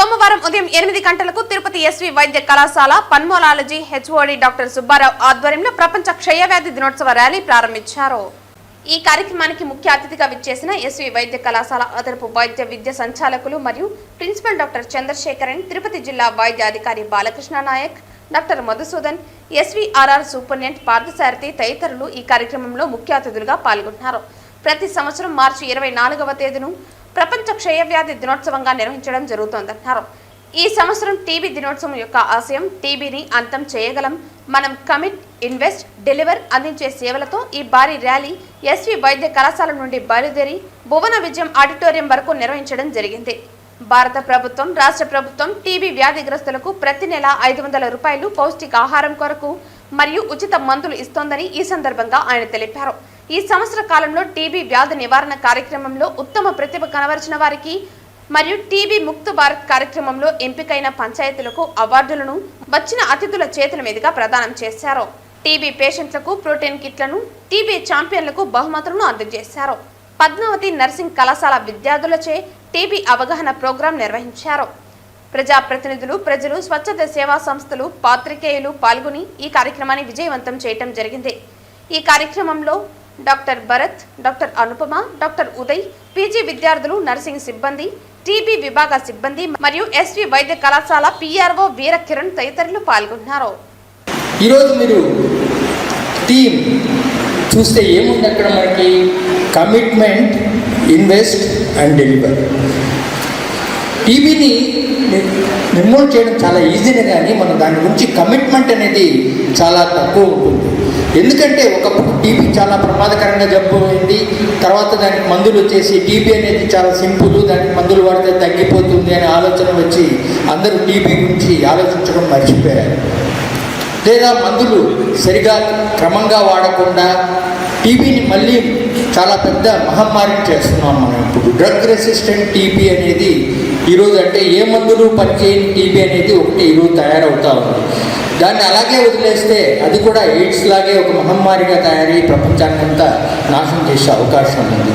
సోమవారం ఉదయం ఎనిమిది గంటలకు తిరుపతి ఎస్వి వైద్య కళాశాల పన్మోలాలజీ హెచ్ఓడి డాక్టర్ సుబ్బారావు ఆధ్వర్యంలో ప్రపంచ క్షయవ్యాధి దినోత్సవ ర్యాలీ ప్రారంభించారు. ఈ కార్యక్రమానికి ముఖ్య అతిథిగా విచ్చేసిన ఎస్వి వైద్య కళాశాల అదనపు వైద్య విద్య సంచాలకులు మరియు ప్రిన్సిపల్ డాక్టర్ చంద్రశేఖరన్ తిరుపతి జిల్లా వైద్య అధికారి Balakrishna Naik doctor Madhusudan SVRR superintendent Parthasarathi తదితరులు ఈ కార్యక్రమంలో ముఖ్య అతిథులుగా పాల్గొన్నారు. ప్రతి సంవత్సరం మార్చి ఇరవై నాలుగవ తేదీను ప్రపంచ క్షయవ్యాధి దినోత్సవంగా నిర్వహించడం జరుగుతోందన్నారు ఈ సంవత్సరం టీబీ దినోత్సవం యొక్క ఆశయం టీబీని అంతం చేయగలం. మనం కమిట్ ఇన్వెస్ట్ డెలివర్ అందించే సేవలతో ఈ భారీ ర్యాలీ ఎస్వి వైద్య కళాశాల నుండి బయలుదేరి భువన విజయం ఆడిటోరియం వరకు నిర్వహించడం జరిగింది. భారత ప్రభుత్వం రాష్ట్ర ప్రభుత్వం టీబీ వ్యాధిగ్రస్తులకు ప్రతి నెల ఐదు వందల రూపాయలు పౌష్టికాహారం కొరకు మరియు ఉచిత మందులు ఇస్తోందని ఈ సందర్భంగా ఆయన తెలిపారు. ఈ సంవత్సర కాలంలో టీబీ వ్యాధి నివారణ కార్యక్రమంలో ఉత్తమ ప్రతిభ కనబరిచిన వారికి మరియు టీబీ ముక్త భారత్ కార్యక్రమంలో ఎంపికైన పంచాయతీలకు అవార్డులను వచ్చిన అతిథుల చేతుల మీదుగా ప్రదానం చేశారు. టీబీ పేషెంట్లకు ప్రోటీన్ కిట్లను టీబీ ఛాంపియన్లకు బహుమతులను అందజేశారు. పద్మావతి నర్సింగ్ కళాశాల విద్యార్థులచే టీబీ అవగాహన ప్రోగ్రాం నిర్వహించారు. ప్రజాప్రతినిధులు ప్రజలు స్వచ్ఛత సేవా సంస్థలు పాత్రికేయులు పాల్గొని ఈ కార్యక్రమాన్ని విజయవంతం చేయటం జరిగింది. ఈ కార్యక్రమంలో doctor Bharat doctor Anupama doctor Uday PG విద్యార్థులు నర్సింగ్ సిబ్బంది టీబీ విభాగ సిబ్బంది మరియు ఎస్వి వైద్య కళాశాల పిఆర్ఓ వీర కిరణ్ తదితరులు పాల్గొన్నారు. ఈరోజు మీరు టీమ్ చూస్తే ఏముంది అక్కడ మనకి? Commitment invest and deliver. టీవీని నిర్మూలన చేయడం చాలా ఈజీనే కానీ మనం దాని గురించి కమిట్మెంట్ అనేది చాలా తక్కువ ఉంటుంది. ఎందుకంటే ఒకప్పుడు టీబీ చాలా ప్రమాదకరంగా జబ్బు అయింది తర్వాత దానికి మందులు వచ్చేసి టీబీ అనేది చాలా సింపుల్ దానికి మందులు వాడితే తగ్గిపోతుంది అనే ఆలోచన వచ్చి అందరూ టీబీ గురించి ఆలోచించడం మర్చిపోయారు. లేదా మందులు సరిగా క్రమంగా వాడకుండా టీబీని మళ్ళీ చాలా పెద్ద మహమ్మారి చేస్తున్నాం మనం ఇప్పుడు. డ్రగ్ రెసిస్టెంట్ టీబీ అనేది ఈరోజు అంటే ఏ మందులు పనిచేయని టీబీ అనేది ఒకటి ఈరోజు తయారవుతా ఉంది. దాన్ని అలాగే వదిలేస్తే అది కూడా ఎయిడ్స్ లాగే ఒక మహమ్మారిగా తయారై ప్రపంచాన్నంతా నాశనం చేసే అవకాశం ఉంది